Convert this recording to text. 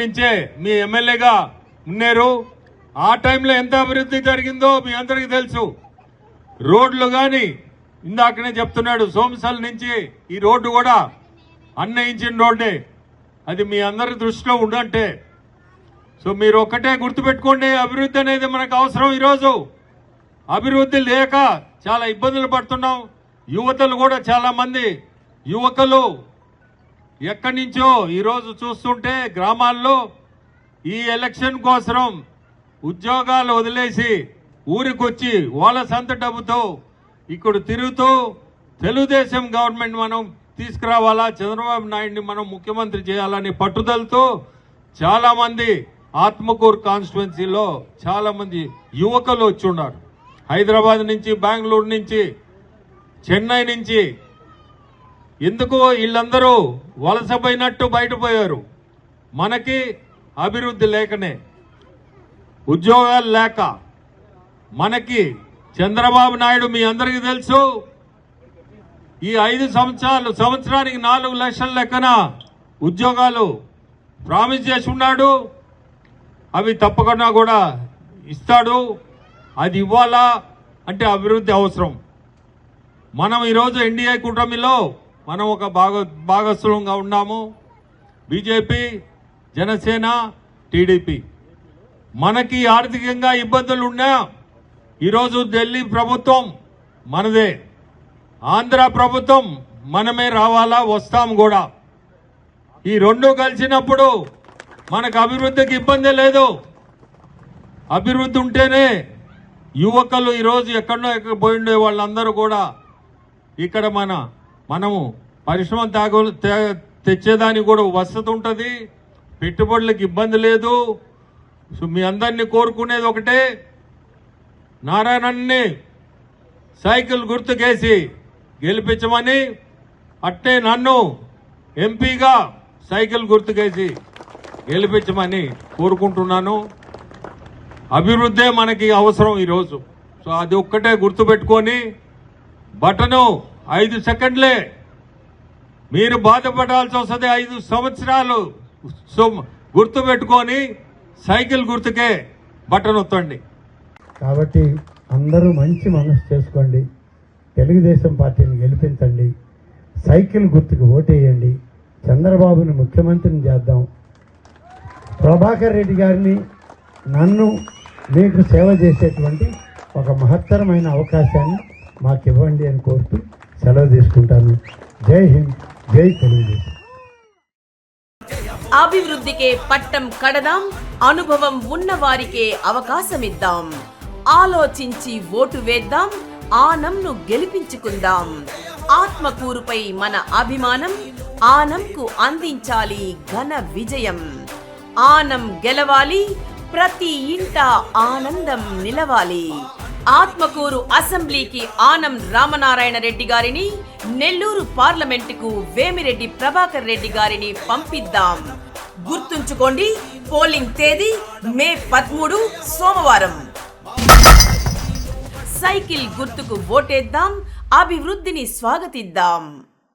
నుంచే మీ ఎమ్మెల్యేగా ఉన్నారు. ఆ టైంలో ఎంత అభివృద్ధి జరిగిందో మీ అందరికీ తెలుసు. రోడ్లు కానీ ఇందాకనే చెప్తున్నాడు సోమసల్ నుంచి ఈ రోడ్డు కూడా అన్నయించిన రోడ్డే. అది మీ అందరి దృష్టిలో ఉండంటే. సో మీరు ఒక్కటే గుర్తుపెట్టుకోండి అభివృద్ధి అనేది మనకు అవసరం ఈరోజు. అభివృద్ధి లేక చాలా ఇబ్బందులు పడుతున్నాం. యువతలు కూడా చాలా మంది యువకులు ఎక్కడి నుంచో ఈరోజు చూస్తుంటే గ్రామాల్లో ఈ ఎలక్షన్ కోసం ఉద్యోగాలు వదిలేసి ఊరికొచ్చి వాళ్ళ సంత డబ్బుతో ఇక్కడ తిరుగుతూ తెలుగుదేశం గవర్నమెంట్ మనం తీసుకురావాలా చంద్రబాబు నాయుడిని మనం ముఖ్యమంత్రి చేయాలని పట్టుదలతో చాలామంది ఆత్మకూరు కాన్స్టిట్యున్సీలో చాలామంది యువకులు వచ్చి ఉన్నారు. హైదరాబాద్ నుంచి బెంగళూరు నుంచి చెన్నై నుంచి ఎందుకు వీళ్ళందరూ వలసపోయినట్టు బయటపోయారు. మనకి అభివృద్ధి లేకనే ఉద్యోగాలు లేక. మనకి చంద్రబాబు నాయుడు మీ అందరికీ తెలుసు ఈ ఐదు సంవత్సరాలు సంవత్సరానికి నాలుగు లక్షల లెక్కన ఉద్యోగాలు ప్రామిస్ చేసి ఉన్నాడు. అవి తప్పకుండా కూడా ఇస్తాడు. అది ఇవ్వాలా? అంటే అభివృద్ధి అవసరం. మనం ఈరోజు ఎన్డీఏ కూటమిలో మనం ఒక భాగ భాగస్థులంగా ఉన్నాము. BJP Janasena TDP. మనకి ఆర్థికంగా ఇబ్బందులు ఉన్నా ఈరోజు ఢిల్లీ ప్రభుత్వం మనదే. ఆంధ్ర ప్రభుత్వం మనమే రావాలా వస్తాం కూడా. ఈ రెండు కలిసినప్పుడు మనకు అభివృద్ధికి ఇబ్బంది లేదు. అభివృద్ధి ఉంటేనే యువకులు ఈరోజు ఎక్కడో ఎక్కడ పోయి ఉండే వాళ్ళందరూ కూడా ఇక్కడ మన మనము పరిశ్రమ తాగు తే- తెచ్చేదానికి కూడా వసతి ఉంటుంది. పెట్టుబడులకు ఇబ్బంది లేదు. సో మీ అందరినీ కోరుకునేది ఒకటే నారాయణన్ని సైకిల్ గుర్తుకేసి గెలిపించమని అట్టే నన్ను ఎంపీగా సైకిల్ గుర్తుకేసి గెలిపించమని కోరుకుంటున్నాను. అభివృద్ధే మనకి అవసరం ఈరోజు. సో అది ఒక్కటే గుర్తుపెట్టుకొని బటను ఐదు సెకండ్లే. మీరు బాధపడాల్సి వస్తుంది ఐదు సంవత్సరాలు. గుర్తు గుర్తుపెట్టుకొని సైకిల్ గుర్తుకే బటన్ ఒత్తండి. కాబట్టి అందరూ మంచి మనసు చేసుకోండి. తెలుగుదేశం పార్టీని గెలిపించండి. సైకిల్ గుర్తుకు ఓటేయండి. చంద్రబాబుని ముఖ్యమంత్రిని చేద్దాం. ప్రభాకర్ రెడ్డి గారిని నన్ను మీకు సేవ చేసేటువంటి ఒక మహత్తరమైన అవకాశాన్ని మాకు ఇవ్వండి అని కోరుతూ సెలవు తీసుకుంటాను. జై హింద్ జై తెలుగుదేశం. అభివృద్ధికే పట్టం కడదాం అనుభవం ఉన్న వారికే అవకాశమిద్దాం. ఆలోచించి ఓటు వేద్దాం ఆనంను గెలిపించుకుందాం. ఆత్మకూరుపై మన అభిమానం ఆనంకు అందించాలి ఘన విజయం. ఆనం గెలవాలి ప్రతి ఇంట ఆనందం నిలవాలి. ఆత్మకూరు అసెంబ్లీకి ఆనం రామనారాయణ రెడ్డి గారిని నెల్లూరు పార్లమెంటుకు వేమిరెడ్డి ప్రభాకర్ రెడ్డి గారిని పంపిద్దాం. గుర్తుంచుకోండి పోలింగ్ తేదీ మే పదమూడు సోమవారం. సైకిల్ గుర్తుకు ఓటేద్దాం అభివృద్ధిని స్వాగతిద్దాం.